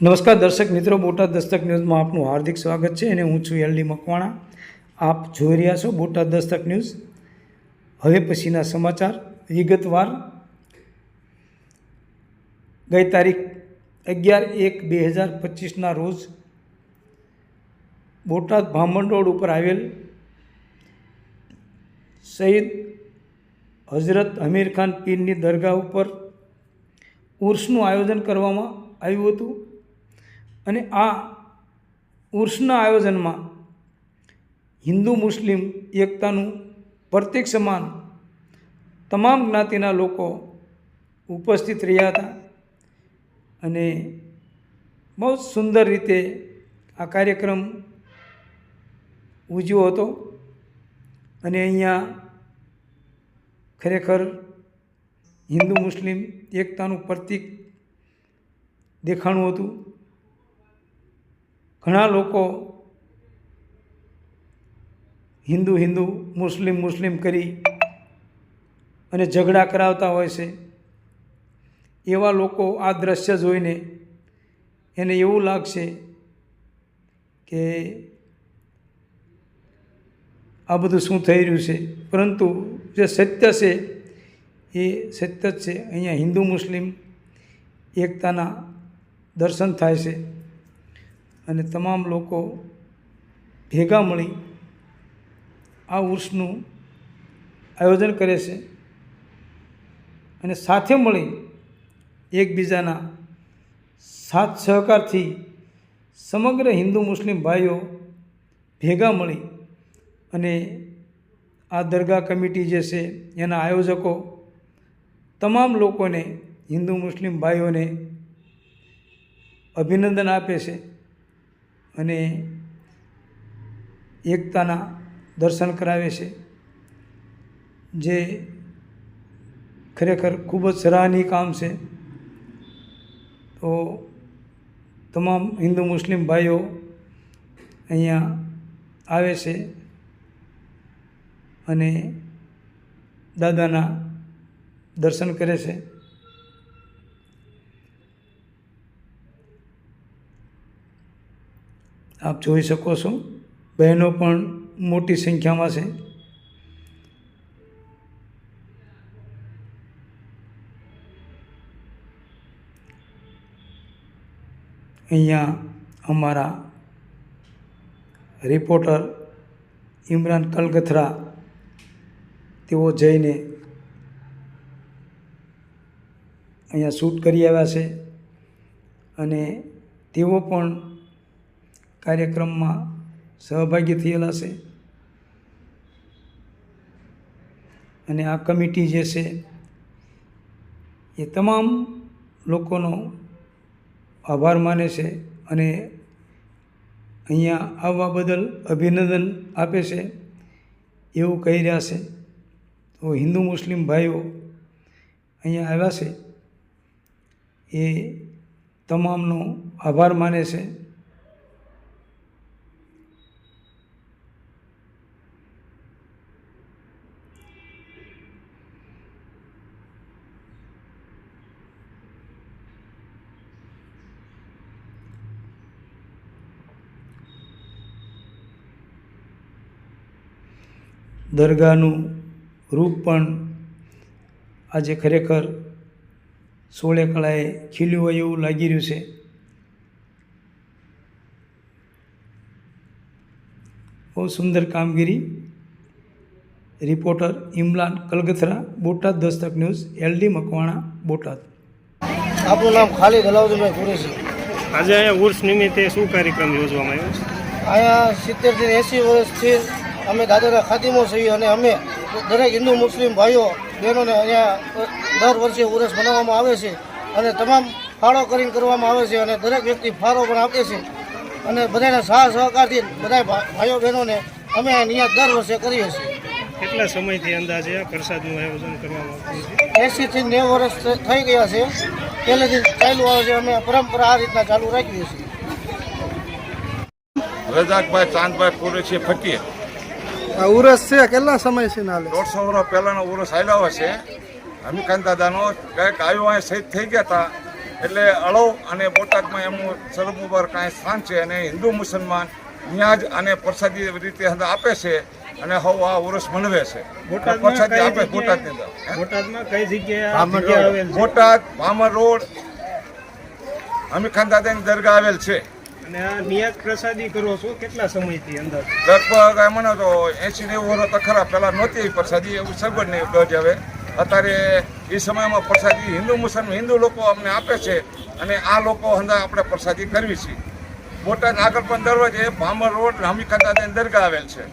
નમસ્કાર દર્શક મિત્રો, બોટાદ દસ્તક ન્યૂઝમાં આપનું હાર્દિક સ્વાગત છે અને હું છું એલડી મકવાણા. આપ જોઈ રહ્યા છો બોટાદ દસ્તક ન્યૂઝ. હવે પછીના સમાચાર. વિગતવાર. ગઈ તારીખ અગિયાર એક બે હજાર પચીસના રોજ બોટાદ ભામણ રોડ ઉપર આવેલ શહીદ હઝરત અમીર ખાન પીરની દરગાહ ઉપર ઉર્સનું આયોજન કરવામાં આવ્યું હતું. અને આ ઉર્સના આયોજનમાં હિન્દુ મુસ્લિમ એકતાનું પ્રત્યેક સમાન તમામ જ્ઞાતિના લોકો ઉપસ્થિત રહ્યા હતા અને બહુ સુંદર રીતે આ કાર્યક્રમ ઉજવ્યો હતો. અને અહીંયા ખરેખર હિન્દુ મુસ્લિમ એકતાનું પ્રતીક દેખાણું હતું. ઘણા લોકો હિન્દુ હિન્દુ, મુસ્લિમ મુસ્લિમ કરી અને ઝઘડા કરાવતા હોય છે. એવા લોકો આ દ્રશ્ય જોઈને એને એવું લાગશે કે આ બધું શું થઈ રહ્યું છે. પરંતુ જે સત્ય છે, એ સત્ય જ છે. અહીંયા હિન્દુ મુસ્લિમ એકતાના દર્શન થાય છે. અને તમામ લોકો ભેગા મળી આ ઉર્સનું આયોજન કરે છે અને સાથે મળી એકબીજાના સાથ સહકારથી સમગ્ર હિન્દુ મુસ્લિમ ભાઈઓ ભેગા મળી અને આ દરગાહ કમિટી જે છે એના આયોજકો તમામ લોકોને હિન્દુ મુસ્લિમ ભાઈઓને અભિનંદન આપે છે. અને એકતાના દર્શન કરાવે છે, જે ખરેખર ખૂબ જ સરાહનીય કામ છે. તો તમામ હિન્દુ મુસ્લિમ ભાઈઓ અહીંયા આવે છે અને દાદાના દર્શન કરે છે. આપ જોઈ શકો છો, બહેનો પણ મોટી સંખ્યામાં છે. અહીંયા અમારા રિપોર્ટર ઇમરાન કલગથરા, તેઓ જઈને અહીંયા શૂટ કરી આવ્યા છે અને તેઓ પણ કાર્યક્રમમાં સહભાગી થયેલા છે. અને આ કમિટી જે છે, એ તમામ લોકોનો આભાર માને છે અને અહીંયા આવવા બદલ અભિનંદન આપે છે. એવું કહી રહ્યા છે. તો હિન્દુ મુસ્લિમ ભાઈઓ અહીંયા આવ્યા છે. એ તમામનો આભાર માને છે. દરગાહનું રૂપ પણ આજે ખરેખર સોળે કળાએ ખીલ્યું હોય એવું લાગી રહ્યું છે. બહુ સુંદર કામગીરી. Reporter Imran Kalgathara Botad Dastak news LD Makwana Botad. આપણું નામ ખાલી અલાઉદ્દીનભાઈ કુરેશી આજે અહીંયા ઉર્સ નિમિત્તે શું કાર્યક્રમ યોજવામાં આવ્યો છે? અહીંયા સિત્તેરથી એંસી વર્ષથી અમે દાદાના ખાદીમો છીએ અને અમે દરેક હિન્દુ મુસ્લિમ ભાઈઓ બહેનોને અહીંયા દર વર્ષે ઉરસ મનાવવામાં આવે છે અને તમામ ફાળો કરીને કરવામાં આવે છે અને દરેક વ્યક્તિ ફાળો પણ આપે છે. અને બધાના સાહ સહકારથી બધા ભાઈઓ બહેનોને અમે અહીંયા દર વર્ષે કરીએ છીએ. કેટલા સમયથી અંદાજે પ્રસાદનું આયોજન કરવામાં આવ્યું છે? એંસીથી નેવું વર્ષ થઈ ગયા છે. પહેલેથી ચાલુ આવે છે. અમે પરંપરા આ રીતના ચાલુ રાખીએ છીએ. રજાકભાઈ ચાંદભાઈ કુરેશી ફકીર. આ ઉરસ છે કેટલા સમય છે નાલે દોઢસો વર્ષ પહેલાનો ઉરસ આવ્યો છે હમીકાંત દાદાનો કંઈક આવ્યો અહીંયા શહીદ થઈ ગયા હતા. એટલે અળવ અને બોટાદમાં એમનું સર્વોપર કાંઈ સ્થાન છે અને હિન્દુ મુસલમાન ન્યાજ અને પ્રસાદી રીતે આપે છે અને હવ આ ઉરસ મનવે છે. બોટાદમાં પ્રસાદી આપે બોટાદની અંદર. બોટાદમાં કઈ જગ્યાએ જગ્યા બોટાદ ભામર રોડ હમીખાન ખાન દાદાની દરગાહ આવેલ છે. અને આ નિયાત પ્રસાદી કરો છો, કેટલા સમયથી અંદર? લગભગ એમ મને તો એસી નેવું તો ખરા, પહેલાં નહોતી પ્રસાદી, એવું સગવડ નહીં ગજ હવે અત્યારે એ સમયમાં પ્રસાદી હિન્દુ, મુસલમાન, હિન્દુ લોકો અમને આપે છે અને આ લોકો હંદા આપણે પ્રસાદી કરવી છે. બોટાદ આગળ પણ દરવાજે ભામર રોડ રામી ખાતા દરગાહ આવેલ છે.